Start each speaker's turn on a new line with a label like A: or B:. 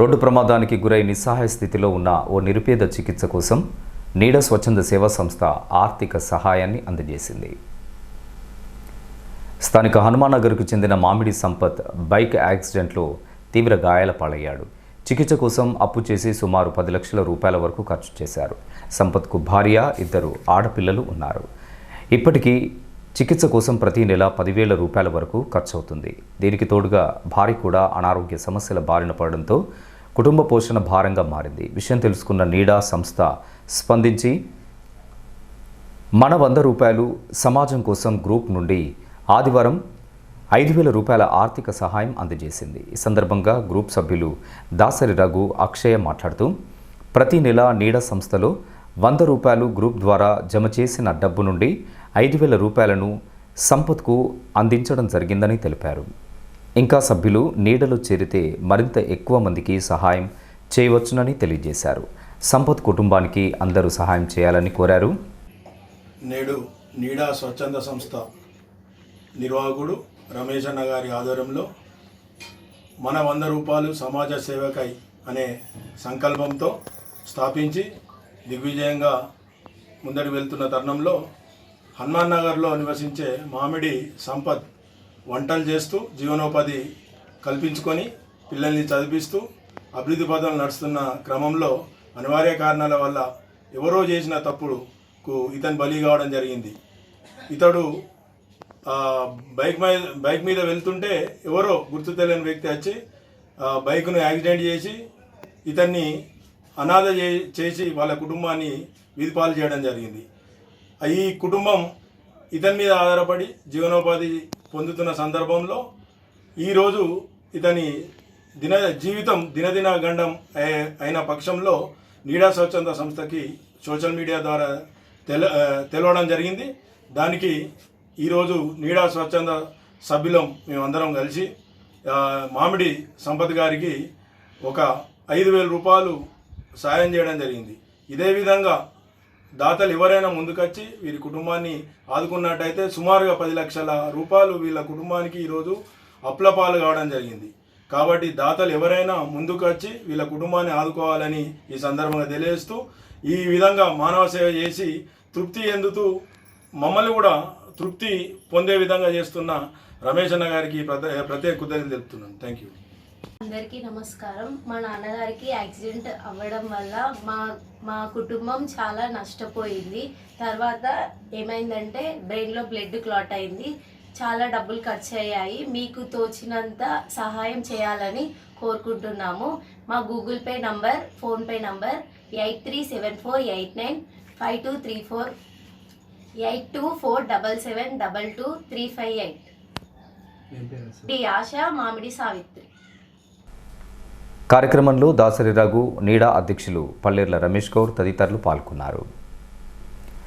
A: Road ప్రమాదానికి గురై నిస్సహాయ స్థితిలో ఉన్న ఓ నిరుపేద చికిత్స కోసం నీడ స్వచ్ఛంద సేవా సంస్థ ఆర్థిక సహాయాన్ని అందజేసింది. స్థానిక హనుమానగర్కు చెందిన మామిడి సంపత్ బైక్ యాక్సిడెంట్లో తీవ్ర గాయాల పాలయ్యాడు. చికిత్స కోసం అప్పు చేసి సుమారు పది లక్షల రూపాయల వరకు ఖర్చు చేశారు. సంపత్కు భార్య ఇద్దరు ఆడపిల్లలు ఉన్నారు. ఇప్పటికీ చికిత్స కోసం ప్రతి నెల పదివేల రూపాయల వరకు ఖర్చు అవుతుంది దీనికి తోడుగా భార్య కూడా అనారోగ్య సమస్యల బారిన పడడంతో కుటుంబ పోషణ భారంగా మారింది. విషయం తెలుసుకున్న నీడా సంస్థ స్పందించి మన వంద రూపాయలు సమాజం కోసం గ్రూప్ నుండి ఆదివారం ఐదు వేల రూపాయల ఆర్థిక సహాయం అందజేసింది. ఈ సందర్భంగా గ్రూప్ సభ్యులు దాసరి రఘు అక్షయ మాట్లాడుతూ ప్రతి నెల నీడ సంస్థలో వంద రూపాయలు గ్రూప్ ద్వారా జమ చేసిన డబ్బు నుండి ఐదు వేల రూపాయలను సంపత్కు అందించడం జరిగిందని తెలిపారు. ఇంకా సభ్యులు నీడలో చేరితే మరింత ఎక్కువ మందికి సహాయం చేయవచ్చునని తెలియజేశారు. సంపత్ కుటుంబానికి అందరూ సహాయం చేయాలని కోరారు.
B: నేడు నీడా స్వచ్ఛంద సంస్థ నిర్వాహకుడు రమేష్ అన్న గారి ఆధ్వర్యంలో మన వంద రూపాయలు సమాజ సేవకై అనే సంకల్పంతో స్థాపించి దిగ్విజయంగా ముందడి వెళ్తున్న తరుణంలో హనుమాన్ నగర్లో నివసించే మామిడి సంపత్ వంటలు చేస్తూ జీవనోపాధి కల్పించుకొని పిల్లల్ని చదివిస్తూ అభివృద్ధి పదాలు నడుస్తున్న క్రమంలో అనివార్య కారణాల వల్ల ఎవరో చేసిన తప్పుడుకు ఇతను బలి కావడం జరిగింది. ఇతడు బైక్ మీద బైక్ మీద వెళ్తుంటే ఎవరో గుర్తు తెలియని వ్యక్తి వచ్చి బైక్ను యాక్సిడెంట్ చేసి ఇతన్ని అనాథ చే- చేసి వాళ్ళ కుటుంబాన్ని వీధిపాలు చేయడం జరిగింది. ఈ కుటుంబం ఇతని మీద ఆధారపడి జీవనోపాధి పొందుతున్న సందర్భంలో ఈరోజు ఇతని దిన జీవితం దినదిన గండం అయిన పక్షంలో నీడా స్వచ్ఛంద సంస్థకి సోషల్ మీడియా ద్వారా తెల తెలవడం జరిగింది. దానికి ఈరోజు నీడా స్వచ్ఛంద సభ్యులం మేమందరం కలిసి మామిడి సంపత్ గారికి ఒక ఐదు వేల రూపాయలు సాయం చేయడం జరిగింది. ఇదే విధంగా దాతలు ఎవరైనా ముందుకొచ్చి వీరి కుటుంబాన్ని ఆదుకున్నట్టయితే సుమారుగా పది లక్షల రూపాయలు వీళ్ళ కుటుంబానికి ఈరోజు అప్లపాలు కావడం జరిగింది. కాబట్టి దాతలు ఎవరైనా ముందుకు వచ్చి వీళ్ళ కుటుంబాన్ని ఆదుకోవాలని ఈ సందర్భంగా తెలియజేస్తూ ఈ విధంగా మానవ సేవ చేసి తృప్తి ఎందుతూ మమ్మల్ని కూడా తృప్తి పొందే విధంగా చేస్తున్న రమేష్ అన్న గారికి ప్రత్యేక ప్రత్యేక కృతజ్ఞతలు తెలుపుతున్నాను. థ్యాంక్ యూ
C: అందరికీ నమస్కారం. మా నాన్నగారికి యాక్సిడెంట్ అవ్వడం వల్ల మా మా కుటుంబం చాలా నష్టపోయింది. తర్వాత ఏమైందంటే బ్రెయిన్లో బ్లడ్ క్లాట్ అయింది. చాలా డబ్బులు ఖర్చు అయ్యాయి మీకు తోచినంత సహాయం చేయాలని కోరుకుంటున్నాము. మా Google Pay number PhonePe number eight three seven four eight nine five two three four eight two four double seven double two three five eight. Asha Mamidi Savitri.
A: కార్యక్రమంలో దాసరి రఘు నీడా అధ్యక్షులు పల్లెర్ల రమేష్ గౌడ్ తదితరులు పాల్గొన్నారు.